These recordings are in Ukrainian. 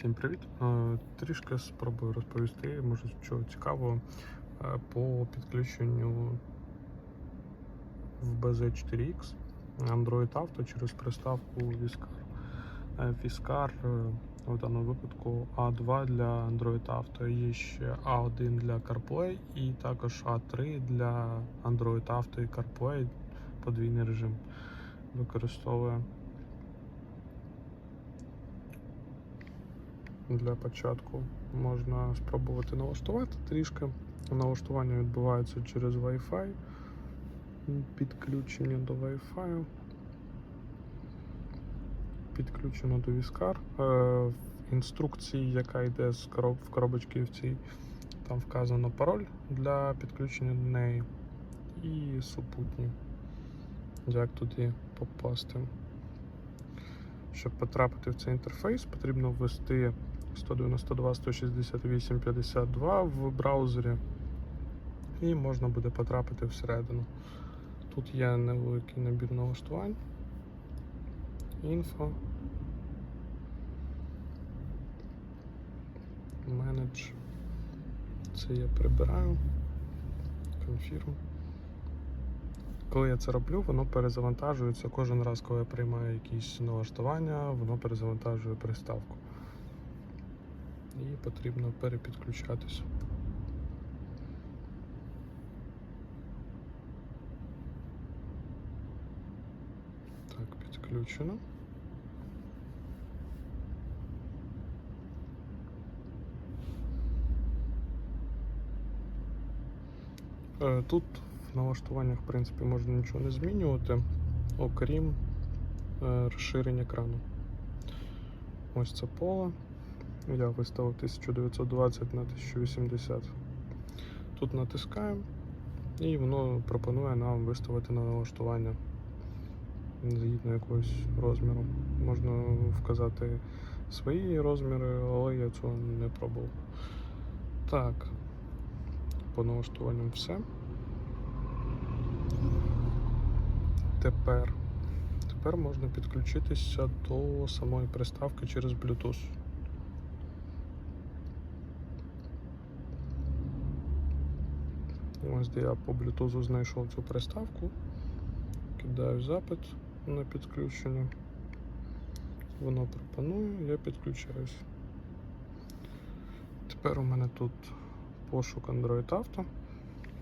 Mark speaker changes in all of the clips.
Speaker 1: Всім привіт! Е, Трішки спробую розповісти, може, що цікаво е, по підключенню в BZ4X Android Auto через приставку Viscar. Е, Viscar в даному випадку A2 для Android Auto, є ще A1 для CarPlay і також A3 для Android Auto і CarPlay подвійний режим використовує. Для початку можна спробувати налаштувати трішки. Налаштування відбувається через Wi-Fi, підключення до Wi-Fi, підключено до. Е, В інструкції, яка йде з в коробочці в цій, там вказано пароль для підключення до неї і супутні. Як туди попасти. Щоб потрапити в цей інтерфейс, потрібно ввести 192 168 52 в браузері, і можна буде потрапити всередину. Тут є невеликий набір налаштувань, інфо, менедж. Це я прибираю, конфірм. Коли я це роблю, воно перезавантажується кожен раз, коли я приймаю якісь налаштування, воно перезавантажує приставку. І потрібно перепідключатися. Так, підключено. Е, Тут в налаштуваннях, в принципі, можна нічого не змінювати, окрім е, розширення екрану. Ось це поле. Я виставив 1920 на 1080. Тут натискаємо і воно пропонує нам виставити на налаштування згідно якогось розміру. Можна вказати свої розміри, але я цього не пробував. Так, по налаштуванням все. Тепер, тепер можна підключитися до самої приставки через Bluetooth. Ось де я по Bluetooth знайшов цю приставку. Кидаю запит на підключення. Воно пропонує, я підключаюсь. Тепер у мене тут пошук Android Auto.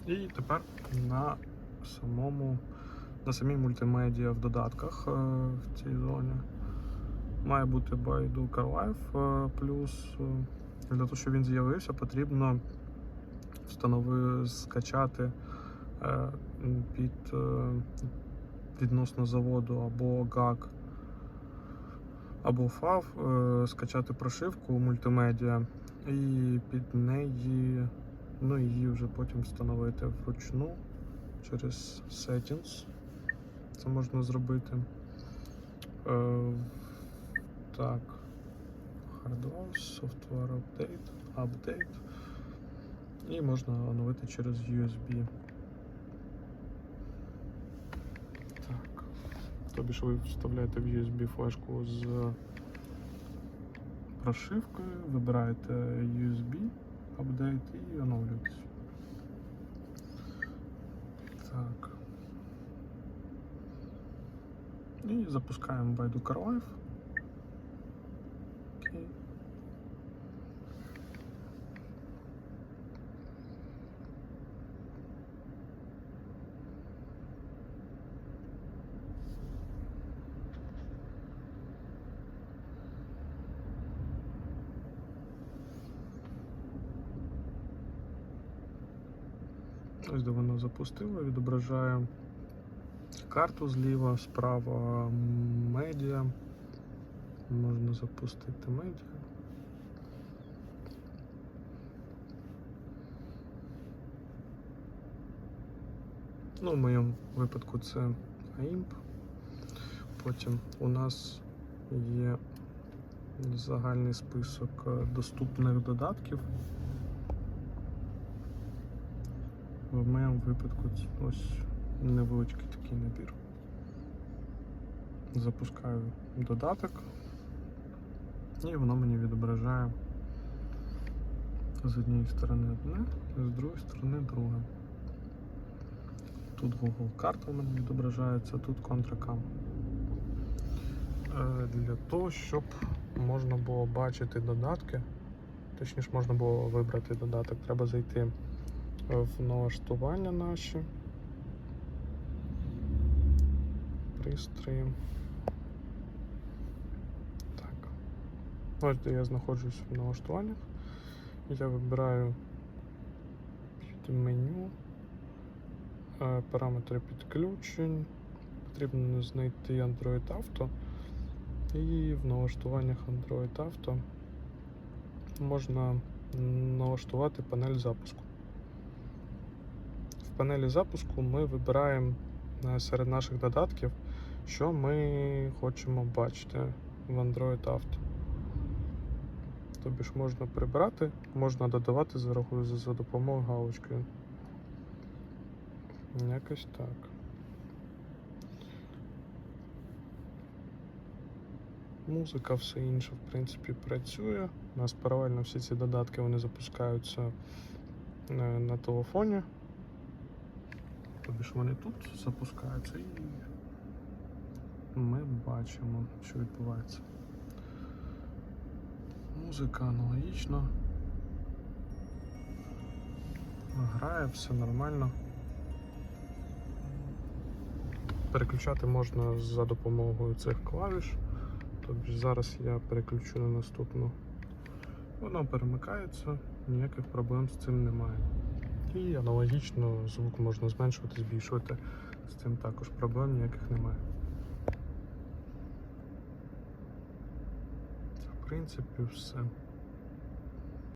Speaker 1: І тепер на самому на самій мультимедіа в додатках е, в цій зоні має бути Baidu Car Life, е, плюс е, для того, щоб він з'явився, потрібно встанови скачати е, під е, відносно заводу або GAG, або FAV, е, скачати прошивку мультимедіа і під неї, ну її вже потім встановити вручну через Settings. Це можна зробити. Так. Hardware, Software Update, Update. І можна оновити через USB. Так. Тобі ж ви вставляєте в USB флешку з прошивкою, вибираєте USB, Update і оновлюєтесь. Так. І запускаємо Baidu Car Ось де воно запустило, відображає карту зліва, справа медіа. Можна запустити медіа. Ну, в моєму випадку це AIMP. Потім у нас є загальний список доступних додатків. В моєму випадку ось невеличкий такий набір. Запускаю додаток. І воно мені відображає з однієї сторони одне, з другої сторони друге. Тут Google карта в мене відображається, тут контракам. Е, Для того, щоб можна було бачити додатки, точніше можна було вибрати додаток, треба зайти в налаштування наші. Пристрої. Так. Ось де я знаходжусь в налаштуваннях. Я вибираю меню е, параметри підключень. Потрібно знайти Android Auto. І в налаштуваннях Android Auto можна налаштувати панель запуску. Панелі запуску ми вибираємо е, серед наших додатків, що ми хочемо бачити в Android Auto. Тобі ж можна прибирати, можна додавати за, допомогою галочки. Якось так. Музика, все інше, в принципі, працює. У нас паралельно всі ці додатки вони запускаються е, на телефоні. Тобі ж вони тут запускаються і ми бачимо, що відбувається. Музика аналогічна. Грає, все нормально. Переключати можна за допомогою цих клавіш. Тобто зараз я переключу на наступну. Воно перемикається, ніяких проблем з цим немає. І аналогічно звук можна зменшувати, збільшувати. З цим також проблем ніяких немає. В принципі, все.